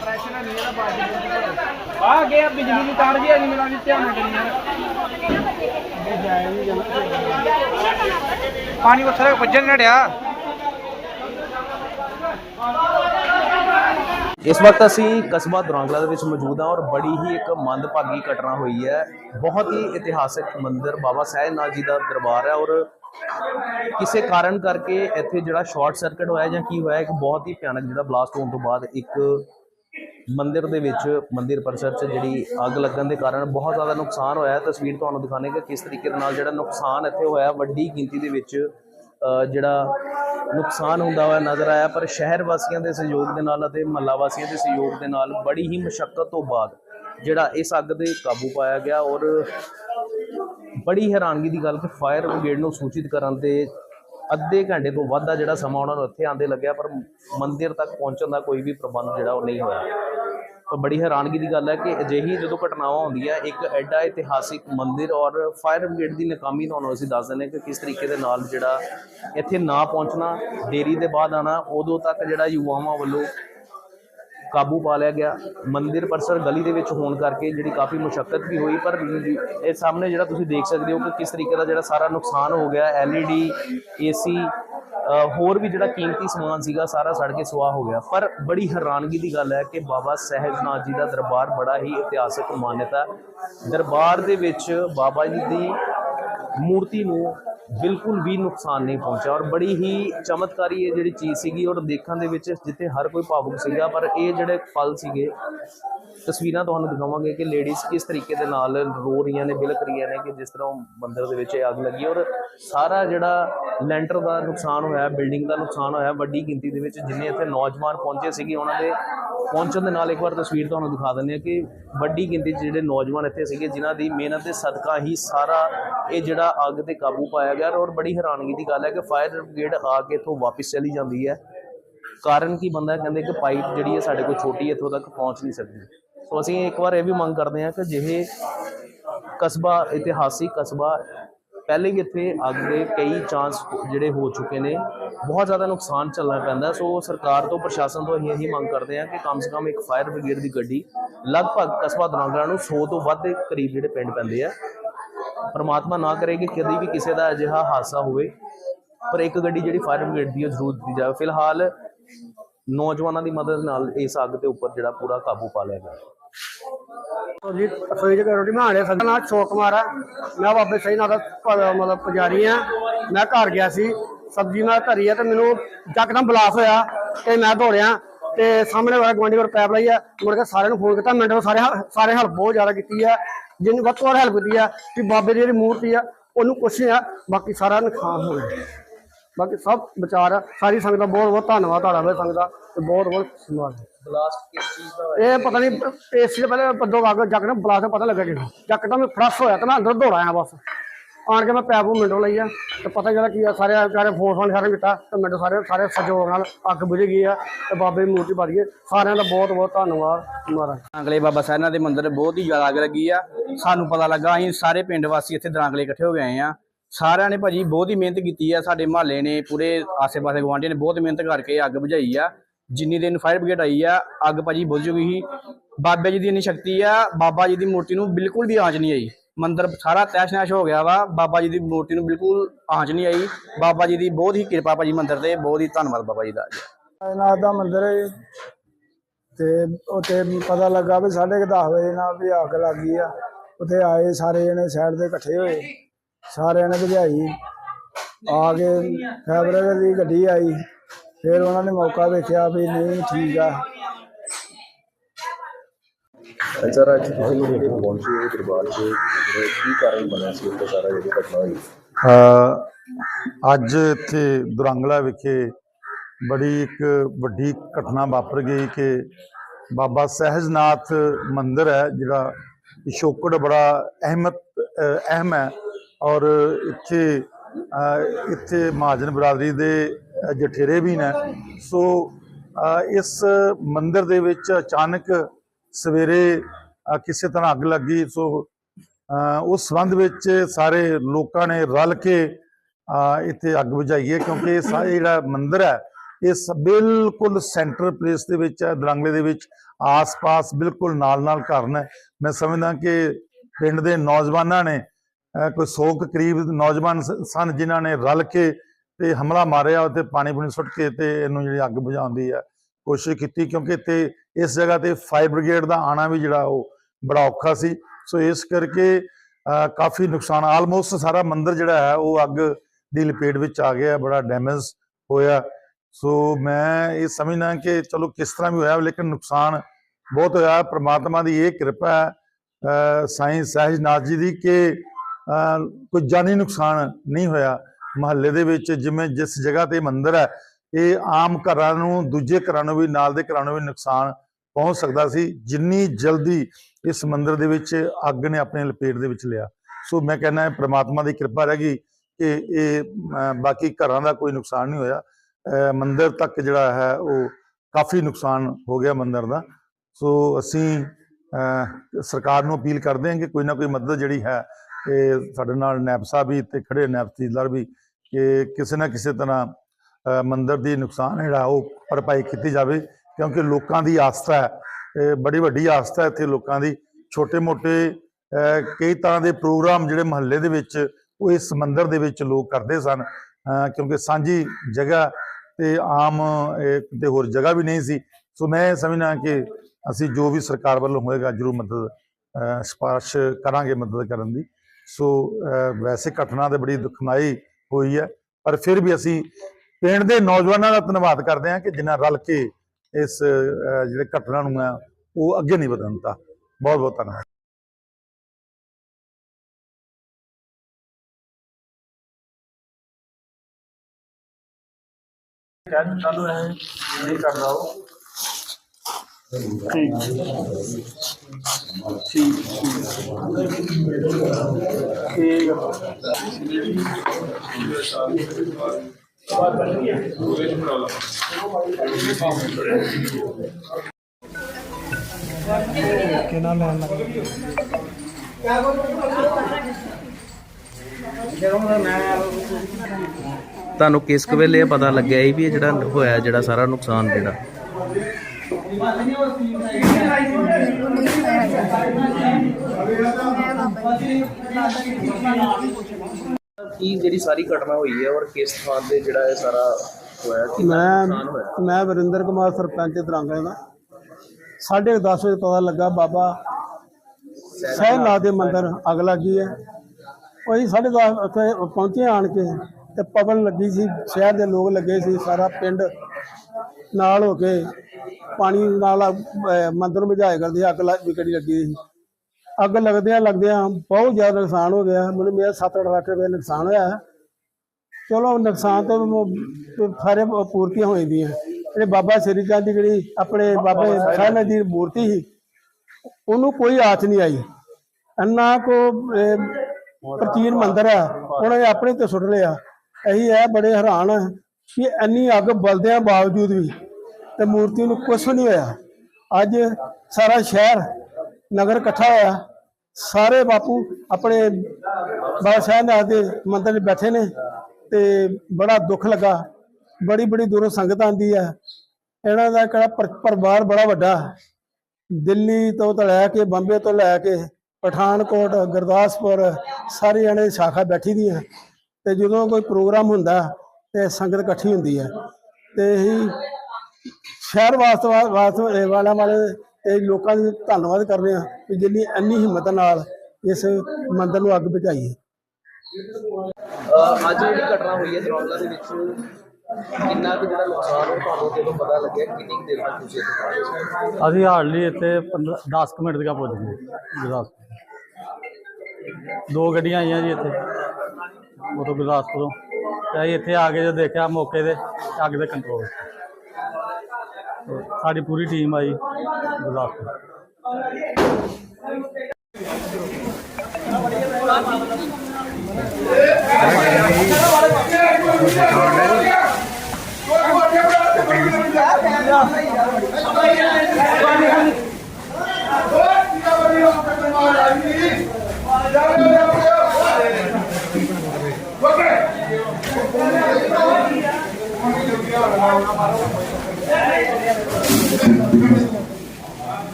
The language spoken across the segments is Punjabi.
ਪ੍ਰੈਸ਼ਰ ਨਹੀਂ ਇਹਦਾ ਬਾਲਟੀ ਆ ਗਿਆ, ਬਿਜਲੀ ਦੀ ਤਾਰ ਜੀ ਨਹੀਂ ਮਿਲਾ ਦੀ ਧਿਆਨ ਨਾਲ ਕਰੀ ਯਾਰ ਪਾਣੀ ਉੱਥੇ ਵੱਜਣ ਨੜਿਆ ਇਸ ਵਕਤ ਅਸੀਂ ਕਸਬਾ ਦੁਰਾਂਗਲਾ ਦੇ ਵਿੱਚ ਮੌਜੂਦ ਹਾਂ ਔਰ ਬੜੀ ਹੀ ਇੱਕ ਮੰਦਭਾਗੀ ਘਟਨਾ ਹੋਈ ਹੈ। ਬਹੁਤ ਹੀ ਇਤਿਹਾਸਕ ਮੰਦਿਰ ਬਾਬਾ ਸਾਹਿਬ ਸਾਹਿਬਨਾਥ ਜੀ ਦਾ ਦਰਬਾਰ ਹੈ ਔਰ ਕਿਸੇ ਕਾਰਨ ਕਰਕੇ ਇੱਥੇ ਜਿਹੜਾ ਸ਼ਾਰਟ ਸਰਕਟ ਹੋਇਆ ਜਾਂ ਕੀ ਹੋਇਆ, ਇੱਕ ਬਹੁਤ ਹੀ ਭਿਆਨਕ ਜਿਹੜਾ ਬਲਾਸਟ ਹੋਣ ਤੋਂ ਬਾਅਦ ਇੱਕ ਮੰਦਿਰ ਦੇ ਵਿੱਚ ਮੰਦਿਰ ਪਰਿਸਰ 'ਚ ਜਿਹੜੀ ਅੱਗ ਲੱਗਣ ਦੇ ਕਾਰਨ ਬਹੁਤ ਜ਼ਿਆਦਾ ਨੁਕਸਾਨ ਹੋਇਆ ਹੈ। ਤਸਵੀਰ ਤੁਹਾਨੂੰ ਦਿਖਾਣੇ ਕਿ ਕਿਸ ਤਰੀਕੇ ਦੇ ਨਾਲ ਜਿਹੜਾ ਨੁਕਸਾਨ ਇੱਥੇ ਹੋਇਆ ਵੱਡੀ ਗਿਣਤੀ ਦੇ ਵਿੱਚ ਜਿਹੜਾ ਨੁਕਸਾਨ ਹੁੰਦਾ ਹੋਇਆ ਨਜ਼ਰ ਆਇਆ, ਪਰ ਸ਼ਹਿਰ ਵਾਸੀਆਂ ਦੇ ਸਹਿਯੋਗ ਦੇ ਨਾਲ ਅਤੇ ਮਹੱਲਾ ਵਾਸੀਆਂ ਦੇ ਸਹਿਯੋਗ ਦੇ ਨਾਲ ਬੜੀ ਹੀ ਮੁਸ਼ਕਲ ਤੋਂ ਬਾਅਦ ਜਿਹੜਾ ਇਸ ਅੱਗ 'ਤੇ ਕਾਬੂ ਪਾਇਆ ਗਿਆ ਔਰ ਬੜੀ ਹੈਰਾਨਗੀ ਦੀ ਗੱਲ ਕਿ ਫਾਇਰ ਬ੍ਰਿਗੇਡ ਨੂੰ ਸੂਚਿਤ ਕਰਨ ਤੇ ਅੱਧੇ ਘੰਟੇ ਤੋਂ ਵੱਧ ਦਾ ਜਿਹੜਾ ਸਮਾਂ ਉਹਨਾਂ ਨੂੰ ਇੱਥੇ ਆਂਦੇ ਲੱਗਿਆ, ਪਰ ਮੰਦਿਰ ਤੱਕ ਪਹੁੰਚਣ ਦਾ ਕੋਈ ਵੀ ਪ੍ਰਬੰਧ ਜਿਹੜਾ ਉਹ ਨਹੀਂ ਹੋਇਆ। ਬੜੀ ਹੈਰਾਨਗੀ ਦੀ ਗੱਲ ਹੈ ਕਿ ਅਜਿਹੀ ਜਦੋਂ ਘਟਨਾਵਾਂ ਹੁੰਦੀਆਂ, ਇੱਕ ਐਡਾ ਇਤਿਹਾਸਿਕ ਮੰਦਿਰ ਔਰ ਫਾਇਰ ਬ੍ਰਿਗੇਡ ਦੀ ਨਾਕਾਮੀ ਤੁਹਾਨੂੰ ਅਸੀਂ ਦੱਸ ਦਿੰਦੇ ਹਾਂ ਕਿ ਕਿਸ ਤਰੀਕੇ ਦੇ ਨਾਲ ਜਿਹੜਾ ਇੱਥੇ ਨਾ ਪਹੁੰਚਣਾ, ਦੇਰੀ ਦੇ ਬਾਅਦ ਆਣਾ ਉਦੋਂ ਤੱਕ ਜਿਹੜਾ ਯੁਵਾਵਾਂ ਵੱਲੋਂ ਕਾਬੂ ਪਾ ਲਿਆ ਗਿਆ। ਮੰਦਿਰ ਪਰਸਰ ਗਲੀ ਦੇ ਵਿੱਚ ਹੋਣ ਕਰਕੇ ਜਿਹੜੀ ਕਾਫੀ ਮੁਸ਼ਕਲ ਵੀ ਹੋਈ, ਪਰ ਇਹ ਸਾਹਮਣੇ ਜਿਹੜਾ ਤੁਸੀਂ ਦੇਖ ਸਕਦੇ ਹੋ ਕਿ ਕਿਸ ਤਰੀਕੇ ਦਾ ਜਿਹੜਾ ਸਾਰਾ ਨੁਕਸਾਨ ਹੋ ਗਿਆ ਐਲਈਡੀ ਏਸੀ ਹੋਰ ਵੀ ਜਿਹੜਾ ਕੀਮਤੀ ਸਮਾਨ ਸੀਗਾ, ਸਾਰਾ ਸੜ ਕੇ ਸੁਆਹ ਹੋ ਗਿਆ ਪਰ ਬੜੀ ਹੈਰਾਨਗੀ ਦੀ ਗੱਲ ਹੈ ਕਿ ਬਾਬਾ ਸਹਿਜਨਾਥ ਜੀ ਦਾ ਦਰਬਾਰ ਬੜਾ ਹੀ ਇਤਿਹਾਸਕ ਮਾਨਤਾ ਹੈ। ਦਰਬਾਰ ਦੇ ਵਿੱਚ ਬਾਬਾ ਜੀ ਦੀ ਮੂਰਤੀ ਨੂੰ ਬਿਲਕੁਲ ਵੀ ਨੁਕਸਾਨ ਨਹੀਂ ਪਹੁੰਚਿਆ ਔਰ ਬੜੀ ਹੀ ਚਮਤਕਾਰੀ ਇਹ ਜਿਹੜੀ ਚੀਜ਼ ਸੀਗੀ ਔਰ ਦੇਖਣ ਦੇ ਵਿੱਚ ਜਿੱਥੇ ਹਰ ਕੋਈ ਭਾਵੁਕ ਸੀਗਾ, ਪਰ ਇਹ ਜਿਹੜੇ ਪਲ ਸੀਗੇ, ਤਸਵੀਰਾਂ ਤੁਹਾਨੂੰ ਦਿਖਾਵਾਂਗੇ ਕਿ ਲੇਡੀਜ਼ ਕਿਸ ਤਰੀਕੇ ਦੇ ਨਾਲ ਰੋ ਰਹੀਆਂ ਨੇ, ਬਿਲਕ ਰਹੀਆਂ ਨੇ ਕਿ ਜਿਸ ਤਰ੍ਹਾਂ ਉਹ ਮੰਦਿਰ ਦੇ ਵਿੱਚ ਇਹ ਅੱਗ ਲੱਗੀ ਔਰ ਸਾਰਾ ਜਿਹੜਾ ਲੈਂਟਰ ਦਾ ਨੁਕਸਾਨ ਹੋਇਆ, ਬਿਲਡਿੰਗ ਦਾ ਨੁਕਸਾਨ ਹੋਇਆ ਵੱਡੀ ਗਿਣਤੀ ਦੇ ਵਿੱਚ, ਜਿੰਨੇ ਇੱਥੇ ਨੌਜਵਾਨ ਪਹੁੰਚੇ ਸੀਗੇ, ਉਹਨਾਂ ਦੇ ਪਹੁੰਚਣ ਦੇ ਨਾਲ ਇੱਕ ਵਾਰ ਤਸਵੀਰ ਤੁਹਾਨੂੰ ਦਿਖਾ ਦਿੰਦੇ ਹਾਂ ਕਿ ਵੱਡੀ ਗਿਣਤੀ 'ਚ ਜਿਹੜੇ ਨੌਜਵਾਨ ਇੱਥੇ ਸੀਗੇ, ਜਿਨ੍ਹਾਂ ਦੀ ਮਿਹਨਤ ਦੇ ਸਦਕਾ ਹੀ ਸਾਰਾ ਇਹ ਜਿਹੜਾ ਅੱਗ ਤੇ ਕਾਬੂ ਪਾਇਆ ਗਿਆ। ਔਰ ਬੜੀ ਹੈਰਾਨਗੀ ਦੀ ਗੱਲ ਹੈ ਕਿ ਫਾਇਰ ਬ੍ਰਿਗੇਡ ਆ ਕੇ ਇੱਥੋਂ ਵਾਪਸ ਚਲੀ ਜਾਂਦੀ ਹੈ। ਕਾਰਨ ਕੀ ਬੰਦਾ ਕਹਿੰਦੇ ਕਿ ਪਾਈਪ ਜਿਹੜੀ ਹੈ ਸਾਡੇ ਕੋਲ ਛੋਟੀ ਇੱਥੋਂ ਤੱਕ ਪਹੁੰਚ ਨਹੀਂ ਸਕਦੀ। ਸੋ ਅਸੀਂ ਇੱਕ ਵਾਰ ਇਹ ਵੀ ਮੰਗ ਕਰਦੇ ਹਾਂ ਕਿ ਜਿਹੇ ਕਸਬਾ, ਇਤਿਹਾਸਿਕ ਕਸਬਾ ਪਹਿਲੇ ਵੀ ਇੱਥੇ ਅੱਗ ਦੇ ਕਈ ਚਾਂਸ ਜਿਹੜੇ ਹੋ ਚੁੱਕੇ ਨੇ, ਬਹੁਤ ਜ਼ਿਆਦਾ ਨੁਕਸਾਨ ਚੱਲਣਾ ਪੈਂਦਾ। ਸੋ ਸਰਕਾਰ ਤੋਂ, ਪ੍ਰਸ਼ਾਸਨ ਤੋਂ ਅਸੀਂ ਇਹੀ ਮੰਗ ਕਰਦੇ ਹਾਂ ਕਿ ਕਮ ਸੇ ਕਮ ਇੱਕ ਫਾਇਰ ਬ੍ਰਿਗੇਡ ਦੀ ਗੱਡੀ ਲਗਭਗ ਕਸਬਾ ਦਰਾਂਗਲਾ ਨੂੰ 100 ਤੋਂ ਵੱਧ ਦੇ ਕਰੀਬ ਜਿਹੜੇ ਪਿੰਡ ਪੈਂਦੇ ਆ। ਪਰਮਾਤਮਾ ਨਾ ਕਰੇ ਕਿ ਕਦੀ ਵੀ ਕਿਸੇ ਦਾ ਅਜਿਹਾ ਹਾਦਸਾ ਹੋਵੇ, ਪਰ ਇੱਕ ਗੱਡੀ ਜਿਹੜੀ ਫਾਇਰ ਬ੍ਰਿਗੇਡ ਦੀ ਉਹ ਜ਼ਰੂਰ ਦਿੱਤੀ ਜਾਵੇ। ਫਿਲਹਾਲ ਨੌਜਵਾਨਾਂ ਦੀ ਮਦਦ ਨਾਲ ਇਸ ਅੱਗ ਦੇ ਉੱਪਰ ਜਿਹੜਾ ਪੂਰਾ ਕਾਬੂ ਪਾ ਲਿਆ ਗਿਆ। ਜੀ, ਰਸੋਈ ਚ ਰੋਟੀ ਬਣਾ ਰਿਹਾ ਸਦਾ ਨਾਮ ਸ਼ੋਕ ਕੁਮਾਰ ਆ। ਮੈਂ ਬਾਬੇ ਸਹੀ ਨਾਲ ਦਾ ਮਤਲਬ ਪੁਜਾਰੀ ਆ। ਮੈਂ ਘਰ ਗਿਆ ਸੀ, ਸਬਜ਼ੀ ਮੈਂ ਧਰੀ ਆ ਤੇ ਮੈਨੂੰ ਯਕਦਮ ਬਲਾਸ ਹੋਇਆ ਤੇ ਮੈਂ ਦੌੜਿਆ ਤੇ ਸਾਹਮਣੇ ਵਾਲਾ ਗਵਾਂਢੀ ਕੋਲ ਪੈਪ ਲਈ ਆ, ਮੁੜ ਕੇ ਸਾਰਿਆਂ ਨੂੰ ਫੋਨ ਕੀਤਾ, ਮਿੰਟ ਵਿੱਚ ਸਾਰੇ ਹel- ਸਾਰੇ ਹੈਲਪ ਬਹੁਤ ਜ਼ਿਆਦਾ ਕੀਤੀ ਆ। ਜਿੰਨੀ ਵੱਧ ਤੋਂ ਵੱਧ ਹੈਲਪ ਕੀਤੀ ਆ ਕਿ ਬਾਬੇ ਦੀ ਜਿਹੜੀ ਮੂਰਤੀ ਆ, ਉਹਨੂੰ ਕੁਛ ਆ, ਬਾਕੀ ਸਾਰਾ ਨੁਕਸਾਨ ਹੋ ਗਿਆ। ਬਾਕੀ ਸਭ ਵਿਚਾਰ ਆ। ਸਾਰੀ ਸੰਗਤ ਦਾ ਬਹੁਤ ਬਹੁਤ ਧੰਨਵਾਦ, ਤੁਹਾਡਾ ਵੇ ਸੰਗਤ ਦਾ। ਤੇ ਬਹੁਤ ਬਹੁਤ ਧੰਨਵਾਦ। ਬਲਾਸਟ ਕਿਸ ਚੀਜ਼ ਦਾ ਇਹ ਪਤਾ ਨਹੀਂ ਏਸੀ ਦੇ ਪਹਿਲੇ ਪੱਦੋ ਵਾਗ ਜੱਕ ਨੇ ਬਲਾਸ ਪਤਾ ਲੱਗਾ ਕਿ ਜੱਕਦਮ ਫਰਸ਼ ਹੋਇਆ ਤੇ ਮੈਂ ਅੰਦਰ ਦੌੜ ਆਇਆ ਬਸ। ਆਣ ਕੇ ਮੈਂ ਪੈਪ ਨੂੰ ਮਿੰਟੋ ਲਈ ਆ ਤੇ ਪਤਾ ਜਿਹੜਾ ਕੀ ਆ ਸਾਰੇ ਸਾਰੇ ਫੋਨ ਫੋਨ ਸਾਰੇ ਕੀਤਾ ਤੇ ਮਿੰਟੋ ਸਾਰੇ ਸਾਰੇ ਸਹਿਯੋਗ ਨਾਲ ਅੱਗ ਬੁਝ ਗਈ ਆ ਤੇ ਬਾਬੇ ਦੀ ਮੂਰਤੀ ਬਣ ਗਈ। ਸਾਰਿਆਂ ਦਾ ਬਹੁਤ ਬਹੁਤ ਧੰਨਵਾਦ ਮਹਾਰਾਜ। ਦਰਾਂਗਲੇ ਬਾਬਾ ਸਾਹਿਬ ਦੇ ਮੰਦਿਰ ਬਹੁਤ ਹੀ ਜ਼ਿਆਦਾ ਅੱਗ ਲੱਗੀ ਆ। ਸਾਨੂੰ ਪਤਾ ਲੱਗਾ ਅਸੀਂ ਸਾਰੇ ਪਿੰਡ ਵਾਸੀ ਇੱਥੇ ਦਰਾਂਗਲੇ ਇਕੱਠੇ ਹੋ ਗਏ ਆਏ ਆ। ਸਾਰਿਆਂ ਨੇ ਭਾਜੀ ਬਹੁਤ ਹੀ ਮਿਹਨਤ ਕੀਤੀ ਆ। ਸਾਡੇ ਮਹੱਲੇ ਨੇ ਪੂਰੇ ਆਸੇ-ਪਾਸੇ ਗਵਾਂਢੀਆਂ ਨੇ ਬਹੁਤ ਮਿਹਨਤ ਕਰਕੇ ਅੱਗ ਬੁਝਾਈ ਆ। ਜਿੰਨੀ ਦਿਨ ਫਾਇਰ ਬ੍ਰਿਗੇਡ ਆਈ ਆ, ਅੱਗ ਭਾਜੀ ਬੁਝ ਗਈ ਸੀ। ਜੀ ਦੀ ਇੰਨੀ ਸ਼ਕਤੀ ਆ, ਬਾਬਾ ਜੀ ਦੀ ਮੂਰਤੀ ਨੂੰ ਬਿਲਕੁਲ ਵੀ ਆਂਚ ਨਹੀਂ ਆਈ। ਮੰਦਰ ਸਾਰਾ ਤੈਸ਼-ਨੈਸ਼ ਹੋ ਗਿਆ ਵਾ, ਬਾਬਾ ਜੀ ਦੀ ਮੂਰਤੀ ਨੂੰ ਬਿਲਕੁਲ ਆਂਚ ਨਹੀਂ ਆਈ। ਬਾਬਾ ਜੀ ਦੀ ਬਹੁਤ ਹੀ ਕਿਰਪਾ ਭਾਜੀ ਮੰਦਿਰ ਤੇ, ਬਹੁਤ ਹੀ ਧੰਨਵਾਦ ਬਾਬਾ ਜੀ ਦਾ। ਨਾਥ ਦਾ ਮੰਦਰ ਹੈ ਤੇ ਉੱਥੇ ਪਤਾ ਲੱਗਾ ਵੀ ਸਾਢੇ ਕੁ ਦਸ ਵਜੇ ਨਾਲ ਵੀ ਅੱਗ ਲੱਗ ਗਈ ਆ। ਉੱਥੇ ਆਏ ਸਾਰੇ ਜਣੇ ਸਾਈਡ ਤੇ ਇਕੱਠੇ ਹੋਏ। ਸਾਰਿਆਂ ਨੇ ਬੁਝਾਈ ਆ ਕੇ ਫੈਬਰਿਕ ਦੀ ਗੱਡੀ ਆਈ। ਫਿਰ ਉਹਨਾਂ ਨੇ ਮੌਕਾ ਵੇਖਿਆ ਵੀ ਨਹੀਂ ਠੀਕ ਆ। ਸਰ ਅੱਜ ਤੁਸੀਂ ਜਿਹੜੇ ਪਹੁੰਚੇ ਹੋ ਦਰਬਾਰ 'ਚ। ਜਿਹੜਾ ਕੀ ਕਾਰਨ ਬਣਿਆ ਸੀ ਉੱਥੇ ਸਾਰਾ ਜਿਹੜੀ ਘਟਨਾ ਹੋਈ? ਅ, ਅੱਜ ਇੱਥੇ ਦੁਰੰਗਲਾ ਵਿਖੇ ਬੜੀ ਇੱਕ ਵੱਡੀ ਘਟਨਾ ਵਾਪਰ ਗਈ ਕਿ ਬਾਬਾ ਸਹਿਜਨਾਥ ਮੰਦਿਰ ਹੈ ਜਿਹੜਾ ਪਿਛੋਕੜ ਬੜਾ ਅਹਿਮਤ ਅਹਿਮ ਹੈ। ਔਰ ਇੱਥੇ ਇੱਥੇ ਮਹਾਜਨ ਬਰਾਦਰੀ ਦੇ ਜਠੇਰੇ ਵੀ ਨੇ। ਸੋ ਇਸ ਮੰਦਿਰ ਦੇ ਵਿੱਚ ਅਚਾਨਕ ਸਵੇਰੇ ਕਿਸੇ ਤਰ੍ਹਾਂ ਅੱਗ ਲੱਗੀ। ਸੋ ਉਸ ਸੰਬੰਧ ਵਿੱਚ ਸਾਰੇ ਲੋਕਾਂ ਨੇ ਰਲ ਕੇ ਇੱਥੇ ਅੱਗ ਬੁਝਾਈ ਹੈ ਕਿਉਂਕਿ ਇਹ ਸਾਰਾ ਜਿਹੜਾ ਮੰਦਿਰ ਹੈ, ਇਹ ਸ- ਬਿਲਕੁਲ ਸੈਂਟਰ ਪਲੇਸ ਦੇ ਵਿੱਚ ਹੈ, ਦਰਾਂਗਲੇ ਦੇ ਵਿੱਚ। ਆਸ-ਪਾਸ ਬਿਲਕੁਲ ਨਾਲ-ਨਾਲ ਘਰ ਨੇ। ਮੈਂ ਸਮਝਦਾ ਕਿ ਪਿੰਡ ਦੇ ਨੌਜਵਾਨਾਂ ਨੇ ਕੋਈ 100 ਕੁ ਕਰੀਬ ਨੌਜਵਾਨ ਸ- ਸਨ ਜਿਨ੍ਹਾਂ ਨੇ ਰਲ ਕੇ ਤੇ ਹਮਲਾ ਮਾਰਿਆ ਉੱਥੇ ਪਾਣੀ ਪੂਣੀ ਸੁੱਟ ਕੇ ਤੇ ਇਹਨੂੰ ਜਿਹੜੀ ਅੱਗ ਬੁਝਾਉਣ ਦੀ ਹੈ ਕੋਸ਼ਿਸ਼ ਕੀਤੀ ਕਿਉਂਕਿ ਇੱਥੇ ਇਸ ਜਗ੍ਹਾ ਤੇ ਫਾਇਰ ਬ੍ਰਿਗੇਡ ਦਾ ਆਣਾ ਵੀ ਜਿਹੜਾ ਉਹ ਬੜਾ ਔਖਾ ਸੀ। ਸੋ ਇਸ ਕਰਕੇ ਕਾਫੀ ਨੁਕਸਾਨ ਆਲਮੋਸਟ ਸਾਰਾ ਮੰਦਿਰ ਜਿਹੜਾ ਹੈ ਉਹ ਅੱਗ ਦੀ ਲਪੇਟ ਵਿੱਚ ਆ ਗਿਆ ਬੜਾ ਡੈਮੇਜ ਹੋਇਆ। ਸੋ ਮੈਂ ਇਹ ਸਮਝਦਾ ਕਿ ਚਲੋ ਕਿਸ ਤਰ੍ਹਾਂ ਵੀ ਹੋਇਆ ਲੇਕਿਨ ਨੁਕਸਾਨ ਬਹੁਤ ਹੋਇਆ। ਪ੍ਰਮਾਤਮਾ ਦੀ ਇਹ ਕਿਰਪਾ ਹੈ ਅ, ਸਾਈਂ ਸਹਿਜਨਾਥ ਜੀ ਦੀ ਕਿ ਕੋਈ ਜਾਨੀ ਨੁਕਸਾਨ ਨਹੀਂ ਹੋਇਆ। ਮਹੱਲੇ ਦੇ ਵਿੱਚ ਜਿਵੇਂ ਜਿਸ ਜਗ੍ਹਾ ਤੇ ਮੰਦਿਰ ਹੈ ਇਹ ਆਮ ਘਰਾਂ ਨੂੰ ਦੂਜੇ ਘਰਾਂ ਨੂੰ ਵੀ ਨਾਲ ਦੇ ਘਰਾਂ ਨੂੰ ਵੀ ਨੁਕਸਾਨ ਪਹੁੰਚ ਸਕਦਾ ਸੀ। ਜਿੰਨੀ ਜਲਦੀ ਇਸ ਮੰਦਿਰ ਦੇ ਵਿੱਚ ਅੱਗ ਨੇ ਆਪਣੇ ਲਪੇਟ ਦੇ ਵਿੱਚ ਲਿਆ। ਸੋ ਮੈਂ ਕਹਿੰਦਾ ਹਾਂ ਪ੍ਰਮਾਤਮਾ ਦੀ ਕਿਰਪਾ ਰਹਿ ਗਈ ਕਿ ਇਹ ਬਾਕੀ ਘਰਾਂ ਦਾ ਕੋਈ ਨੁਕਸਾਨ ਨਹੀਂ ਹੋਇਆ। ਅ, ਮੰਦਿਰ ਤੱਕ ਜਿਹੜਾ ਹੈ ਉਹ ਕਾਫੀ ਨੁਕਸਾਨ ਹੋ ਗਿਆ ਮੰਦਿਰ ਦਾ। ਸੋ ਅਸੀਂ ਅ, ਸਰਕਾਰ ਨੂੰ ਅਪੀਲ ਕਰਦੇ ਹਾਂ ਕਿ ਕੋਈ ਨਾ ਕੋਈ ਮਦਦ ਜਿਹੜੀ ਹੈ ਇਹ ਸਾਡੇ ਨਾਲ ਨੈਬ ਸਾਹਿਬ ਵੀ ਤੇ ਖੜੇ ਨੈਬ ਤਹਿਸੀਲਦਾਰ ਵੀ ਕਿ ਕਿਸੇ ਨਾ ਕਿਸੇ ਤਰ੍ਹਾਂ ਮੰਦਰ ਦੀ ਨੁਕਸਾਨ ਜਿਹੜਾ ਉਹ ਭਰਪਾਈ ਕੀਤੀ ਜਾਵੇ ਕਿਉਂਕਿ ਲੋਕਾਂ ਦੀ ਆਸਥਾ ਹੈ ਬੜੀ ਵੱਡੀ ਆਸਥਾ ਇੱਥੇ ਲੋਕਾਂ ਦੀ। ਛੋਟੇ-ਮੋਟੇ ਕਈ ਤਰ੍ਹਾਂ ਦੇ ਪ੍ਰੋਗਰਾਮ ਜਿਹੜੇ ਮਹੱਲੇ ਦੇ ਵਿੱਚ ਉਹ ਇਸ ਮੰਦਰ ਦੇ ਵਿੱਚ ਲੋਕ ਕਰਦੇ ਸਨ ਕਿਉਂਕਿ ਸਾਂਝੀ ਜਗ੍ਹਾ ਤੇ ਆਮ ਕਿਤੇ ਹੋਰ ਜਗ੍ਹਾ ਵੀ ਨਹੀਂ ਸੀ। ਸੋ ਮੈਂ ਸਮਝਣਾ ਕਿ ਅਸੀਂ ਜੋ ਵੀ ਸਰਕਾਰ ਵੱਲੋਂ ਹੋਏਗਾ ਜ਼ਰੂਰ ਮਦਦ ਅ, ਕਰਾਂਗੇ ਮਦਦ ਕਰਨ ਦੀ। ਸੋ ਵੈਸੇ ਘਟਨਾ ਤੇ ਬੜੀ ਦੁਖਦਾਈ ਹੋਈ ਹੈ ਪਰ ਫਿਰ ਵੀ ਅਸੀਂ ਪਿੰਡ ਦੇ ਨੌਜਵਾਨਾਂ ਦਾ ਧੰਨਵਾਦ ਕਰਦੇ ਹਾਂ ਕਿ ਜਿਨ੍ਹਾਂ ਰਲ ਕੇ ਇਸ ਜਿਹੜੇ ਘਟਨਾ ਨੂੰ ਹੈ ਉਹ ਅੱਗੇ ਨਹੀਂ ਵਧਣ ਦਿੱਤਾ। ਬਹੁਤ ਬਹੁਤ ਧੰਨਵਾਦ ਤੁਹਾਨੂੰ ਕਿਸ ਕੁ ਵੇਲੇ ਪਤਾ ਲੱਗਿਆ ਸੀ ਵੀ ਇਹ ਜਿਹੜਾ ਹੋਇਆ ਜਿਹੜਾ ਸਾਰਾ ਨੁਕਸਾਨ ਜਿਹੜਾ? ਕੀ ਜਿਹੜੀ ਸਾਰੀ ਘਟਨਾ ਹੋਈ ਹੈ ਔਰ ਕਿਸ ਥਾਂ ਤੇ ਜਿਹੜਾ ਇਹ ਸਾਰਾ ਹੋਇਆ ਕਿੰਨਾ ਮੈਂ ਨੁਕਸਾਨ ਹੋਇਆ? ਮੈਂ ਵਰਿੰਦਰ ਕੁਮਾਰ ਸਰਪੰਚ ਦਰਾਂਗੇ ਦਾ ਸਾਢੇ ਕੁ ਦਸ ਵਜੇ ਪਤਾ ਲੱਗਾ ਬਾਬਾ ਸਹਿਨਾਥ ਦੇ ਮੰਦਿਰ ਅੱਗ ਲੱਗੀ ਹੈ। ਉਹੀ ਸਾਢੇ ਦਸ ਉੱਥੇ ਪਹੁੰਚੇ ਆਣ ਕੇ ਤੇ ਪਵਨ ਲੱਗੀ ਸੀ ਸ਼ਹਿਰ ਦੇ ਲੋਕ ਲੱਗੇ ਸੀ ਸਾਰਾ ਪਿੰਡ ਨਾਲ ਹੋ ਕੇ ਪਾਣੀ ਨਾਲ ਮੰਦਿਰ ਬੁਝਾਏ ਕਰਦੇ ਅੱਗ ਲੱਗ ਵਿਕੜੀ ਲੱਗੀ ਸੀ। ਅੱਗ ਲੱਗਦਿਆਂ ਲੱਗਦਿਆਂ ਬਹੁਤ ਜ਼ਿਆਦਾ ਨੁਕਸਾਨ ਹੋ ਗਿਆ। ਮੈਨੂੰ ਮੇਰਾ 7-8 ਲੱਖ ਰੁਪਏ ਨੁਕਸਾਨ ਹੋਇਆ। ਚਲੋ ਨੁਕਸਾਨ ਤੋਂ ਸਾਰੇ ਪੂਰਤੀਆਂ ਹੋ ਜਾਂਦੀਆਂ ਜਿਹੜੇ ਬਾਬਾ ਸ੍ਰੀ ਚੰਦ ਦੀ ਜਿਹੜੀ ਆਪਣੇ ਬਾਬੇ ਸਾਹਿਬ ਦੀ ਮੂਰਤੀ ਸੀ ਉਹਨੂੰ ਕੋਈ ਆਚ ਨਹੀਂ ਆਈ। ਅੰਨਾ ਕੋ ਅਹ, ਪ੍ਰਾਚੀਨ ਮੰਦਿਰ ਹੈ ਉਹਨਾਂ ਆਪਣੇ ਤੇ ਸੁੱਟ ਲਿਆ। ਇਹੀ ਹੈ ਬੜੇ ਹੈਰਾਨ ਕਿ ਇੰਨੀ ਅੱਗ ਬਲਦਿਆਂ ਬਾਵਜੂਦ ਵੀ ਤੇ ਮੂਰਤੀ ਨੂੰ ਕੁਛ ਨਹੀਂ ਹੋਇਆ। ਅੱਜ ਸਾਰਾ ਸ਼ਹਿਰ, ਨਗਰ ਇਕੱਠਾ ਹੋਇਆ। ਸਾਰੇ ਬਾਪੂ ਆਪਣੇ ਬਾਬਾ ਸਾਹਿਬ ਨਾਥ ਦੇ ਮੰਦਰ 'ਚ ਬੈਠੇ ਨੇ ਤੇ ਬੜਾ ਦੁੱਖ ਲੱਗਾ। ਬੜੀ ਬੜੀ ਦੂਰੋਂ ਸੰਗਤ ਆਂਦੀ ਹੈ ਇਹਨਾਂ ਦਾ ਕਿਹੜਾ ਪਰਿਵਾਰ ਬੜਾ ਵੱਡਾ। ਦਿੱਲੀ ਤੋਂ ਤੋਂ ਲੈ ਕੇ, ਬੰਬੇ ਤੋਂ ਲੈ ਕੇ, ਪਠਾਨਕੋਟ, ਗੁਰਦਾਸਪੁਰ, ਸਾਰੇ ਜਣੇ ਸ਼ਾਖਾ ਬੈਠੀ ਦੀਆਂ। ਹੈ ਤੇ ਜਦੋਂ ਕੋਈ ਪ੍ਰੋਗਰਾਮ ਹੁੰਦਾ ਤੇ ਸੰਗਤ ਇਕੱਠੀ ਹੁੰਦੀ ਹੈ। ਤੇ ਇਹੀ ਸ਼ਹਿਰ ਵਾਸਤੇ ਵਾਸਤੇ ਵਾਲਾ ਵਾਲੇ ਤੇ ਲੋਕਾਂ ਦੀ ਧੰਨਵਾਦ ਕਰਦੇ ਆ ਕਿ ਜਿੰਨੀ ਇੰਨੀ ਹਿੰਮਤ ਨਾਲ ਇਸ ਮੰਦਿਰ ਨੂੰ ਅੱਗ ਬੁਝਾਈ ਹੈ। ਅੱਜ ਜਿਹੜੀ ਘਟਨਾ ਹੋਈ ਹੈ ਦਰੌਂਲਾ ਦੇ ਵਿੱਚ ਕਿੰਨਾ ਕੁ ਜਿਹੜਾ ਨੁਕਸਾਨ ਹੋ ਤੁਹਾਨੂੰ ਜਦੋਂ ਪਤਾ ਲੱਗਿਆ ਕਿੰਨੀ ਦੇਰ ਤੱਕ ਤੁਸੀਂ ਇੱਥੇ? ਅਸੀਂ ਹਾਰਡਲੀ ਇੱਥੇ 10 ਮਿੰਟ ਤੱਕ ਪਹੁੰਚ ਗਏ ਗੁਰਦਾਸਪੁਰ। ਦੋ ਗੱਡੀਆਂ ਆਈਆਂ ਜੀ ਇੱਥੇ ਉਦੋਂ ਗੁਰਦਾਸਪੁਰੋਂ। ਤੇ ਅਸੀਂ ਇੱਥੇ ਆ ਕੇ ਜੇ ਦੇਖਿਆ ਮੌਕੇ ਤੇ, ਅੱਗ ਦੇ ਕੰਟਰੋਲ ਸਾਡੀ ਪੂਰੀ ਟੀਮ ਆਈ ਗੁਰਦਾਸਪੁਰ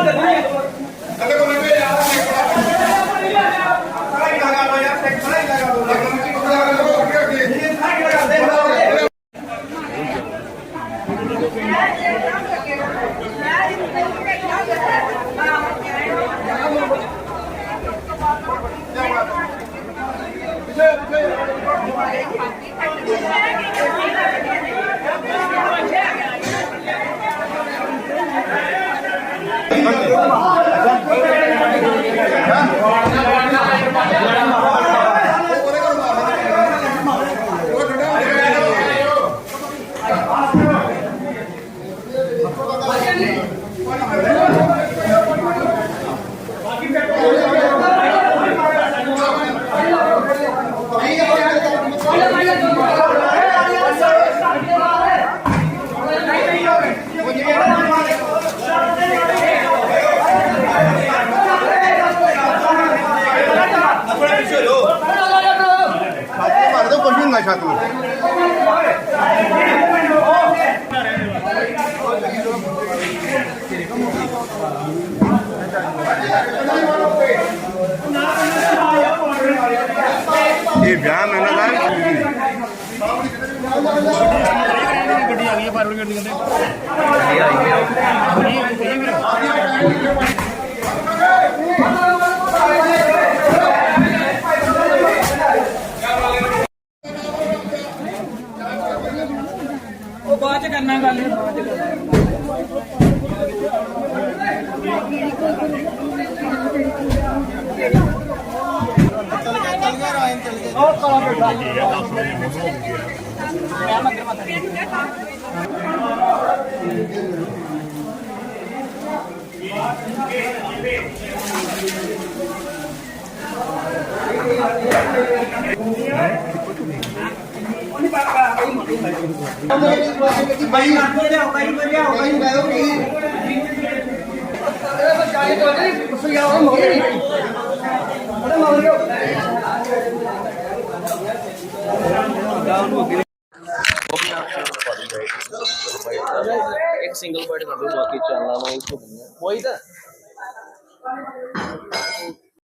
Aleluia. ਨਾ ਛੱਤ ਨੂੰ। ਇਹ ਵਿਆਹ ਮੈਂ ਨਾ ਗੱਡੀ ਆ ਗਈ ਪਰ ਗੱਡੀ ਕਹਿੰਦੇ Olha aqui, tá sorrindo, não ouve. É a madeira ભાઈ ભાઈ ਇੱਕ ਸਿੰਗਲ ਬਰਡ ਕਰ ਦੋ ਬਾਕੀ ਚੱਲਣਾ ਮੈਂ ਇੱਥੇ ਕੋਈ ਤਾਂ